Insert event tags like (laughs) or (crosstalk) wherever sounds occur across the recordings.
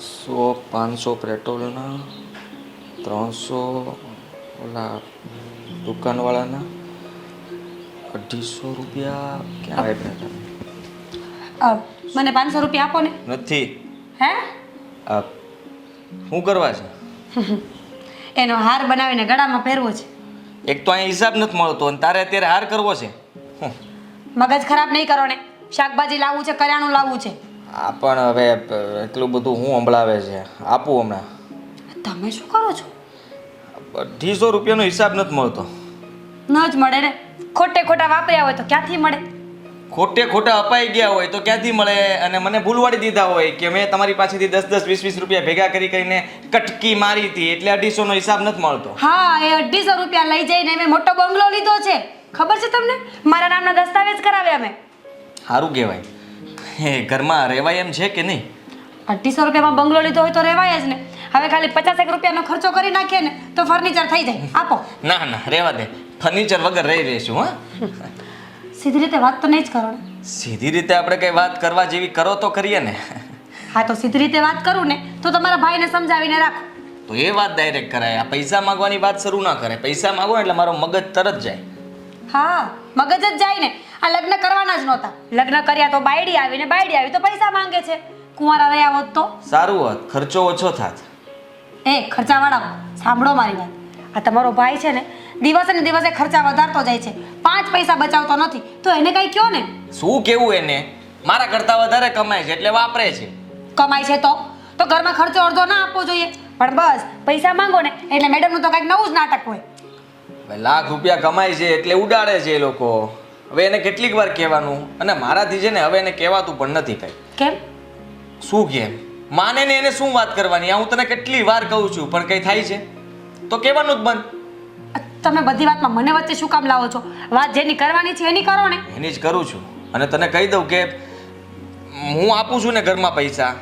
સો પાંચસો પેટ્રોલના ત્રણસો ઓલા દુકાનવાળાના અઢીસો રૂપિયા ક્યાં આપ્યા હતા? મને પાંચસો રૂપિયા આપો ને. નથી. હે? શું કરવા છે? (laughs) એનો હાર બનાવીને ગળામાં પહેરવો છે. એક તો અહીંયા હિસાબ નથી મળતો અને તારે અત્યારે હાર કરવો છે. મગજ ખરાબ નહીં કરો ને. શાકભાજી લાવવું છે કરિયાણું લાવવું છે. આ પણ હવે એટલું બધું હું સંભળાવે છે. આપું હમણાં. તમે શું કરો છો? અઢીસો રૂપિયાનો હિસાબ નથી મળતો. ન જ મળે ને. ખોટે ખોટા વાપર્યા હોય તો ક્યાંથી મળે? ખોટે ખોટા અપાઈ ગયા હોય તો ક્યાંથી મળે? અને મને ભૂલવાડી દીધા હોય કે મેં તમારી પાસેથી દસ દસ વીસ વીસ રૂપિયા ભેગા કરી કરીને કટકી મારી હતી એટલે અઢીસોનો હિસાબ નથી મળતો. હા એ અઢીસો રૂપિયા લઈ જઈને મેં મોટો બંગલો લીધો છે. ખબર છે તમને? મારા નામના દસ્તાવેજ કરાવ્યા મેં. સારું કહેવાય. એ ઘરમાં રહેવાય એમ છે કે નહીં? અઢીસો રૂપિયામાં બંગલો લીધો હોય તો રહેવાય જ ને. હવે ખાલી પચાસેક રૂપિયાનો ખર્ચો કરી નાખીએ ને તો ફર્નિચર થઈ જાય. આપો. ના ના રહેવા દે. ફર્નિચર વગર રહી રહીશું હા. સીધી રીતે વાત તો નહીં જ કરો ને. સીધી રીતે આપણે કઈ વાત કરવા જેવી કરો તો કરીએ ને. હા તો સીધી રીતે વાત કરું ને તો તમારા ભાઈને સમજાવીને રાખો. તો એ વાત ડાયરેક્ટ કરાય. આ પૈસા માંગવાની વાત શરૂ ના કરે પૈસા માંગો એટલે મારો મગજ તરત જાય. હા મગજ જ જાય ને. આ લગ્ન કરવાના જ નહોતા. લગ્ન કર્યા તો બાયડી આવી ને બાયડી આવી તો પૈસા માંગે છે. કુંવારા રહ્યા હોત તો? સારું હોત ખર્ચો ઓછો થાત. એ ખર્ચાવાળા સાંભળો મારી વાત. આ તમારો ભાઈ છે ને દિવસે ને દિવસે ખર્ચા વધારતો જાય છે. પાંચ પૈસા બચાવતો નથી. તો એને કઈ કયો ને? શું કેવું એને? મારા કરતા વધારે કમાય છે એટલે વાપરે છે. કમાય છે તો? તો ઘરમાં ખર્ચો અડધો ના આપવો જોઈએ. પણ બસ પૈસા માંગો ને એટલે મેડમનું તો કંઈક નવું જ નાટક હોય. લાખ રૂપિયા કમાય છે એટલે ઉડાડે છે એ લોકો. હવે એને કેટલીક વાર કહેવાનું અને મારાથી છે ને હવે એને કહેવાતું પણ નથી કઈ. કેમ? શું કેમ માને ને એને શું વાત કરવાની? આ હું તને કેટલી વાર કહું છું પણ કઈ થાય છે? તો કહેવાનું જ બંધ. તમે બધી વાતમાં મને વચ્ચે શું કામ લાવો છો? વાત જેની કરવાની છે એની કરો ને. એની જ કરું છું. અને તને કહી દઉં કે હું આપું છું ને ઘરમાં પૈસા.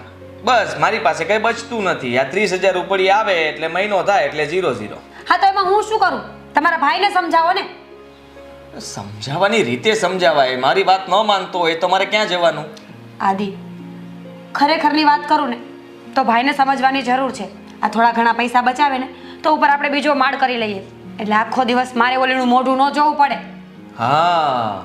બસ મારી પાસે કંઈ બચતું નથી. આ ત્રીસ હજાર ઉપડી આવે એટલે મહિનો થાય એટલે ઝીરો ઝીરો હા તો એમાં હું શું કરું? તમારા ભાઈને સમજાવો ને. સમજાવવાની રીતે સમજાવાય. મારી વાત ન માનતો હોય તો મારે ક્યાં જવાનું? આદિ ખરેખરની વાત કરું ને તો ભાઈને સમજવાની જરૂર છે. આ થોડા ઘણા પૈસા બચાવે ને તો ઉપર આપણે બીજો માળ કરી લઈએ. એટલે આખો દિવસ મારે ઓલીનું મોઢું ન જોવું પડે. હા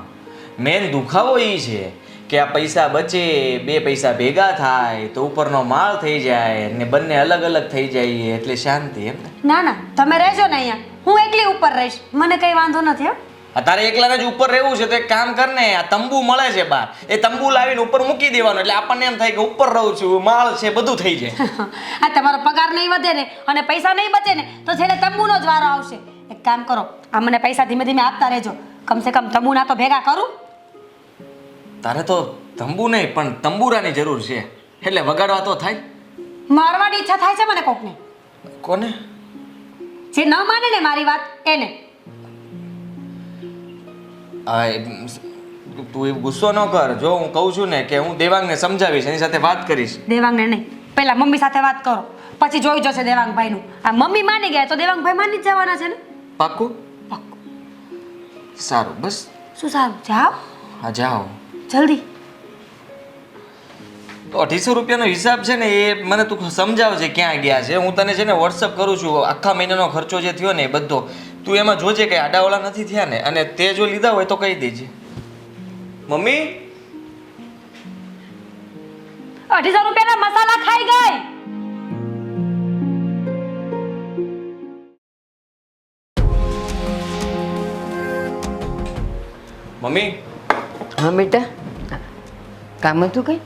મેન દુખાવો એ છે કે આ પૈસા બચે બે પૈસા ભેગા થાય તો ઉપરનો માળ થઈ જાય ને બંને અલગ અલગ થઈ જાય એટલે શાંતિ એમ ના ના તમે રહેજો ને અહીંયા. હું એકલી ઉપર રહીશ. મને કંઈ વાંધો નથી હો. તારે એકલાને જ ઉપર રહેવું છે તો એક કામ કર ને આ તંબુ મળે છે બહાર. એ તંબુ લાવીને ઉપર મૂકી દેવાનું એટલે આપણને એમ થાય કે ઉપર રહું છું માળ છે બધું થઈ જાય. (laughs) આ તમારો પગાર નહીં વધે ને અને પૈસા નહીં બચે ને તો છેલ્લે તંબુનો જ વારો આવશે. એક કામ કરો આ મને પૈસા ધીમે ધીમે આપતા રહેજો. કમસે કમ તંબુના તો ભેગા કરું. તારે તો તંબુ નહીં પણ તંબુરાની જરૂર છે. એટલે વગાડવા તો થાય. મારવાની ઈચ્છા થાય છે મને કોકને? કોને? જે ન માને ને મારી વાત એને. એ- તું એ ગુસ્સો ન કર. જો હું કહું છું ને કે હું દેવાંગને સમજાવીશ એની સાથે વાત કરીશ. દેવાંગને નહીં. પહેલા મમ્મી સાથે વાત કરો. પછી જોઈ જશે દેવાંગભાઈનું. આ મમ્મી માની ગયા તો દેવાંગભાઈ માની જ જવાના છે ને? પાક્કું? પાક્કું. સારું બસ. શું સારું? જાઓ. હા જાઓ. જલ્દી. તો અઢીસો રૂપિયાનો હિસાબ છે ને એ મને તું સમજાવજે ક્યાં ગયા છે. હું તને છે ને વોટ્સઅપ કરું છું. આખા મહિનાનો ખર્ચો જે થયો ને એ બધો. તું એમાં જોજે કે આડાવાળા નથી થયા ને અને તે જો લીધા હોય તો કહી દેજે. મમ્મી? અઢીસો રૂપિયાના મસાલા ખાઈ ગઈ? મમ્મી? હા બેટા. કામ હતું કંઈ?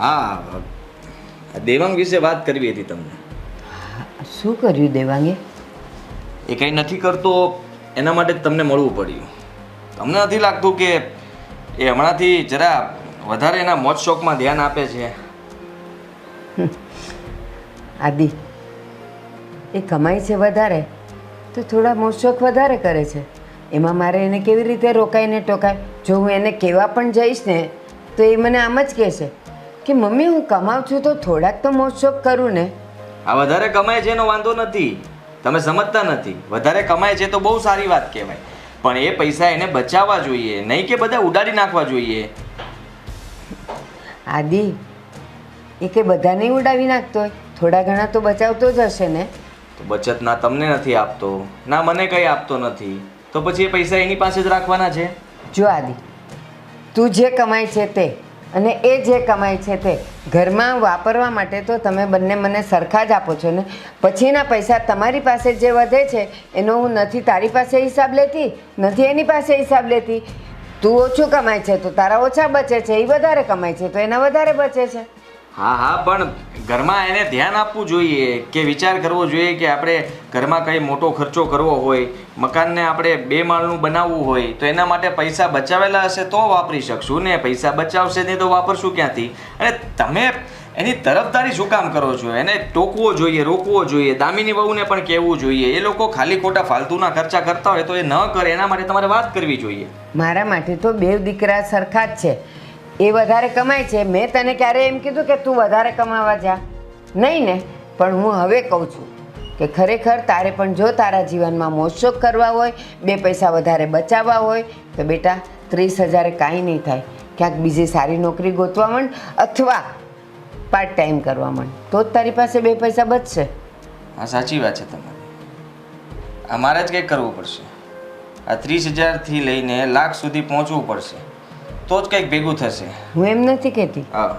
હા દેવાંગ વિશે વાત કરવી હતી તમને. શું કર્યું દેવાંગે? એ કંઈ નથી કરતો એના માટે જ તમને મળવું પડ્યું. તમને નથી લાગતું કે એ હમણાંથી જરા વધારે એના મોજ શોખમાં ધ્યાન આપે છે? (laughs) આદિ એ કમાય છે વધારે તો થોડા મોજશોખ વધારે કરે છે. એમાં મારે એને કેવી રીતે રોકાય ને ટોકાય? જો હું એને કહેવા પણ જઈશ ને તો એ મને આમ જ કહેશે કે મમ્મી હું કમાઉં છું તો થોડાક તો મોજશોખ કરું ને. આ વધારે કમાય છે એનો વાંધો નથી. તમે સમજતા નથી. વધારે કમાય છે તો બહુ સારી વાત કહેવાય. પણ એ પૈસા એને બચાવવા જોઈએ નહીં કે બધા ઉડાડી નાખવા જોઈએ. આદિ એ કે બધાને ઉડાવી નાખતો હોય? થોડા ઘણા તો બચાવતો જ હશે ને? તો બચત ના તમને નથી આપતો. ના મને કંઈ આપતો નથી. તો પછી એ પૈસા એની પાસે જ રાખવાના છે? જો આદિ તું જે કમાય છે તે અને એ જે કમાય છે તે ઘરમાં વાપરવા માટે તો તમે બંને મને સરખા જ આપો છો ને? પછીના પૈસા તમારી પાસે જે વધે છે, એનો હું નથી તારી પાસે હિસાબ લેતી, નથી એની પાસે હિસાબ લેતી. તું ઓછું કમાય છે તો તારા ઓછા બચે છે, એ વધારે કમાય છે તો એના વધારે બચે છે. હા હા, પણ ઘરમાં એને ધ્યાન આપવું જોઈએ કે વિચાર કરવો જોઈએ કે આપણે ઘરમાં કંઈ મોટો ખર્ચો કરવો હોય, મકાનને આપણે બે માળનું બનાવવું હોય, તો એના માટે પૈસા બચાવેલા હશે તો વાપરી શકશું ને? પૈસા બચાવશે નહીં તો વાપરશું ક્યાંથી? અને તમે એની તરફદારી શું કામ કરો છો? એને ટોકવો જોઈએ, રોકવો જોઈએ, દામિની વહુને પણ કહેવું જોઈએ. એ લોકો ખાલી ખોટા ફાલતુના ખર્ચા કરતા હોય તો એ ન કરે, એના માટે તમારે વાત કરવી જોઈએ. મારા માટે તો બે દીકરા સરખા જ છે. એ વધારે કમાય છે. મેં તને ક્યારે એમ કીધું કે તું વધારે કમાવા જા? નહીં ને. પણ હું હવે કહું છું કે ખરેખર તારે પણ જો તારા જીવનમાં મોજશોખ કરવા હોય, બે પૈસા વધારે બચાવવા હોય, તો બેટા ત્રીસ હજારે કાંઈ નહીં થાય. ક્યાંક બીજી સારી નોકરી ગોતવા માંડ અથવા પાર્ટ ટાઈમ કરવા માંડ તો જ તારી પાસે બે પૈસા બચશે. હા, સાચી વાત છે તમારી. અમારે જ કંઈક કરવું પડશે. આ ત્રીસ હજારથી લઈને લાખ સુધી પહોંચવું પડશે. તો જ કંઈક ભેગું થશે. હું એમ નથી કહેતી. હા.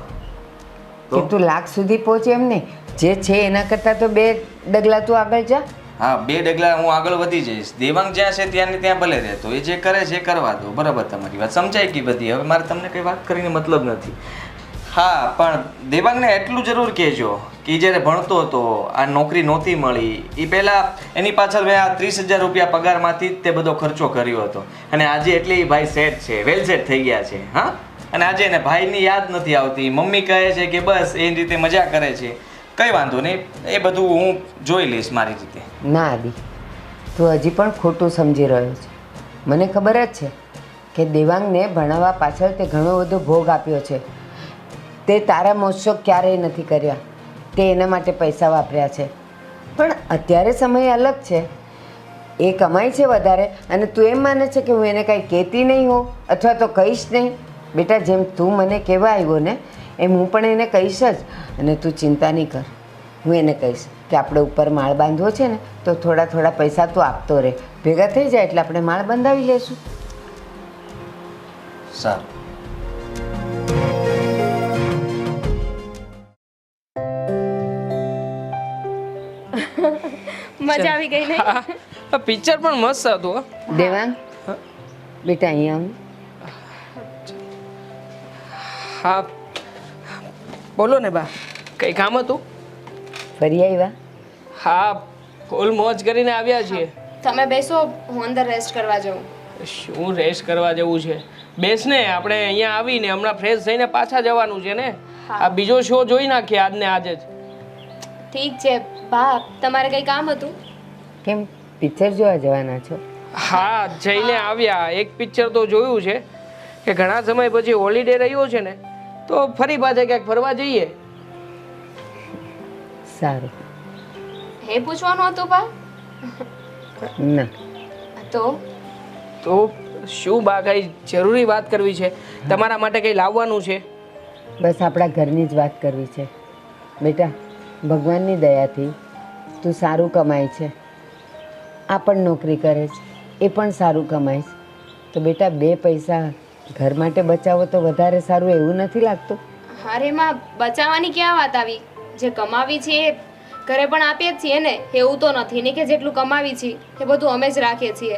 કે તું લાખ સુધી પહોંચે એમ નહીં. જે છે એના કરતાં તો બે ડગલા તું આગળ જા. હા બે ડગલા હું આગળ વધી જઈશ. દેવાંગ જ્યાં છે ત્યાં ને ત્યાં ભલે રહેતો એ જે કરે છે એ કરવા દો. બરાબર તમારી વાત. સમજાય કે બધી? હવે મારે તમને કંઈ વાત કરીને મતલબ નથી. હા, પણ દેવાંગને એટલું જરૂર કહેજો કે જ્યારે ભણતો હતો, આ નોકરી નહોતી મળી એ પહેલાં એની પાછળ મેં આ ત્રીસ હજાર રૂપિયા પગારમાંથી તે બધો ખર્ચો કર્યો હતો. અને આજે એટલે એ ભાઈ સેટ છે વેલ સેટ થઈ ગયા છે, હા? અને આજે એને ભાઈની યાદ નથી આવતી. મમ્મી કહે છે કે બસ એ રીતે મજા કરે છે. કંઈ વાંધો નહીં, એ બધું હું જોઈ લઈશ મારી રીતે. ના આદિ તું હજી પણ ખોટું સમજી રહ્યો છે. મને ખબર જ છે કે દેવાંગને ભણાવવા પાછળ તે ઘણો બધો ભોગ આપ્યો છે. તે તારા મોજશોખ ક્યારેય નથી કર્યા. તે એના માટે પૈસા વાપર્યા છે. પણ અત્યારે સમય અલગ છે. એ કમાય છે વધારે અને તું એમ માને છે કે હું એને કાંઈ કહેતી નહીં હોઉં અથવા તો કહીશ નહીં. બેટા, જેમ તું મને કહેવા આવ્યો ને, એમ હું પણ એને કહીશ જ અને તું ચિંતા નહીં કર. હું એને કહીશ કે આપણે ઉપર માળ બાંધવો છે ને, તો થોડા થોડા પૈસા તું આપતો રહે. ભેગા થઈ જાય એટલે આપણે માળ બંધાવી લઈશું. સારું. (laughs) મજા આવી ગઈ નહીં? આ પિક્ચર પણ મસ્ત હતું હો. દેવાંગ બેટા અહીંયા આવ હા. બોલો ને બા કઈ કામ હતું? ફરી આવ્યા? હા ફૂલ મોજ કરીને આવ્યા છીએ. તમે બેસો હું અંદર રેસ્ટ કરવા જાઉં. શું રેસ્ટ કરવા જવું છે? બેસ ને આપણે અહીંયા આવીને હમણાં ફ્રેશ થઈને પાછા જવાનું છે ને? આ બીજો શો જોઈ નાખીએ આજને આજે જ. ઠીક છે. બા તમારે કંઈ કામ હતું? કેમ પિક્ચર જોવા જવાના છો? હા જઈને આવ્યા. એક પિક્ચર તો જોયું છે કે ઘણા સમય પછી હોલિડે રહ્યો છે ને તો ફરી પાછા ક્યાંક ફરવા જઈએ. સારું. હે પૂછવાનું હતું બા? ના. તો? તો શું બા કઈ જરૂરી વાત કરવી છે? તમારા માટે કંઈ લાવવાનું છે? બસ આપણા ઘરની જ વાત કરવી છે. બેટા ભગવાનની દયાથી તું સારું કમાય છે. આ પણ નોકરી કરે છે. એ પણ સારું કમાય છે. તો બેટા, બે પૈસા ઘર માટે બચાવો તો વધારે સારું એવું નથી લાગતું? અરે માં, બચાવવાની ક્યાં વાત આવી? જે કમાવી છે એ ઘરે પણ આપીએ જ છીએ ને. એવું તો નથી ને કે જેટલું કમાવી છીએ, એ બધું અમે જ રાખીએ છીએ.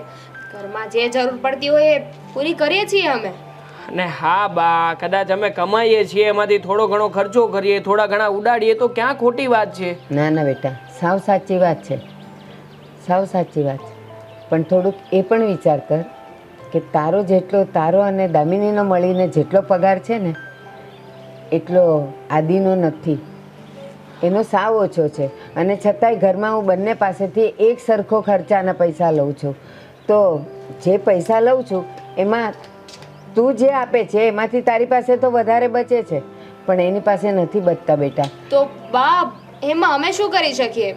ઘરમાં જે જરૂર પડતી હોય એ પૂરી કરીએ છીએ અમે. અને હા બા, કદાચ અમે કમાઈએ છીએ, એમાંથી થોડો ઘણો ખર્ચો કરીએ, થોડા ઘણા ઉડાડીએ, તો ક્યાં ખોટી વાત છે? ના ના બેટા, સાવ સાચી વાત છે. સાવ સાચી વાત છે. પણ થોડુંક એ પણ વિચાર કર કે તારો જેટલો, તારો અને દામિનીનો મળીને જેટલો પગાર છે ને, એટલો આદિનો નથી. એનો સાવ ઓછો છે. અને છતાંય ઘરમાં હું બંને પાસેથી એક સરખો ખર્ચાના પૈસા લઉં છું. તો જે પૈસા લઉં છું, એમાં તું જે આપે છે, એમાંથી તારી પાસે તો વધારે બચે છે. પણ એની પાસે નથી બચતા બેટા. તો બા એમાં અમે શું કરી શકીએ?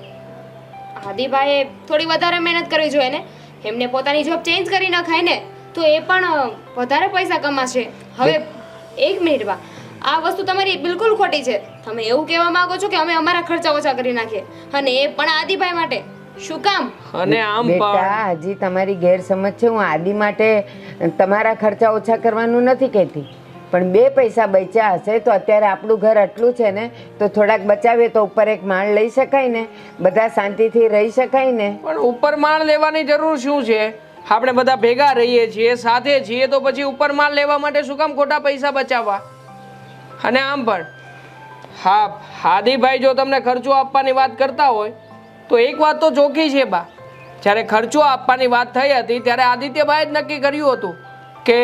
આદિભાઈએ થોડી વધારે મહેનત કરવી જોઈએ ને? એમને પોતાની જોબ ચેન્જ કરી નખાય ને, તો એ પણ વધારે પૈસા કમાશે. હવે એક મિનિટ બા, આ વસ્તુ તમારી બિલકુલ ખોટી છે. તમે એવું કહેવા માંગો છો કે અમે અમારા ખર્ચા ઓછા કરી નાખીએ. અને એ પણ આદિભાઈ માટે. શું કામ? અને આમ બેટા હજી તમારી ગેરસમજ છે. હું આદિ માટે તમારા ખર્ચા ઓછા કરવાનું નથી કહેતી. પણ બે પૈસા બચ્યા હશે તો અત્યારે આપણું ઘર આટલું છે ને તો થોડાક બચાવીએ તો ઉપર એક માળ લઈ શકાય ને બધા શાંતિથી રહી શકાય ને. પણ ઉપર માળ લેવાની જરૂર શું છે? આપણે બધા ભેગા રહીએ છીએ સાથે છીએ તો પછી ઉપર માળ લેવા માટે શું કામ ખોટા પૈસા બચાવવા? અને આમ પણ. હા હાદીભાઈ જો તમને ખર્ચો આપવાની વાત કરતા હોય તો એક વાત તો ચોખ્ખી છે બા. જ્યારે ખર્ચો આપવાની વાત થઈ હતી, ત્યારે આદિત્યભાઈ જ નક્કી કર્યું હતું કે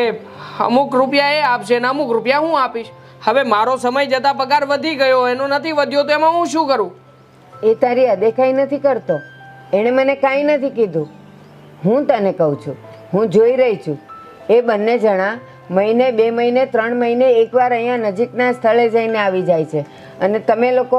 અમુક રૂપિયા એ આપશે ને અમુક રૂપિયા હું આપીશ. હવે મારો સમય જતાં પગાર વધી ગયો, એનો નથી વધ્યો, તો એમાં હું શું કરું? એ તારી અદેખાઈ નથી કરતો. એણે મને કાંઈ નથી કીધું. હું તને કહું છું, હું જોઈ રહી છું. એ બંને જણા મહિને, બે મહિને, ત્રણ મહિને એકવાર અહીંયા નજીકના સ્થળે જઈને આવી જાય છે. અને તમે લોકો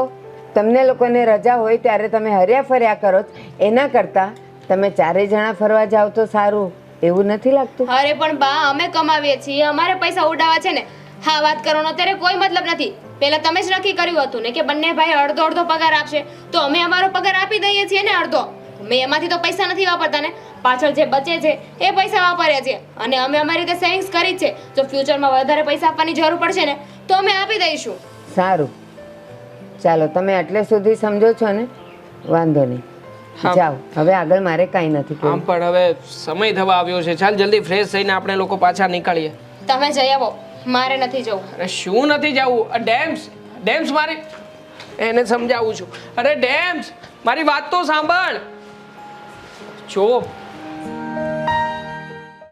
તમને લોકોને રજા હોય ત્યારે તમે હર્યા ફર્યા કરો એના કરતાં તમે ચારેય જણા ફરવા જાઓ તો સારું. એવું નથી લાગતું? અરે પણ બા અમે કમાવીએ છીએ. અમારે પૈસા ઉડાવવા છે ને. હા વાત કરવાનો અત્યારે કોઈ મતલબ નથી. પહેલા તમે જ નક્કી કર્યું હતું ને કે બંને ભાઈ અડધો અડધો પગાર આપશે. તો અમે અમારો પગાર આપી દઈએ છીએ ને અડધો. મેં એમાંથી તો પૈસા નથી વાપરતા ને. પાછળ જે બચે છે એ પૈસા વાપર્યા છે. અને અમે અમારી રીતે સેવિંગ્સ કરી છે. જો ફ્યુચરમાં વધારે પૈસા આપવાની જરૂર પડશે ને તો અમે આપી દઈશું. સારું. ચાલો તમે એટલે સુધી સમજો છો ને? વાંધો નહીં. જાઓ. હવે આગળ મારે કાંઈ નથી આમ પણ હવે સમય થવા આવ્યો છે. ચાલ જલ્દી ફ્રેશ થઈને આપણે લોકો પાછા નીકળીએ. તમે જઈ આવો. મારે નથી જવું. અરે શું નથી જવું? ડેમ્સ. ડેમ્સ મારે એને સમજાવું છું. અરે ડેમ્સ મારી વાત તો સાંભળ. જો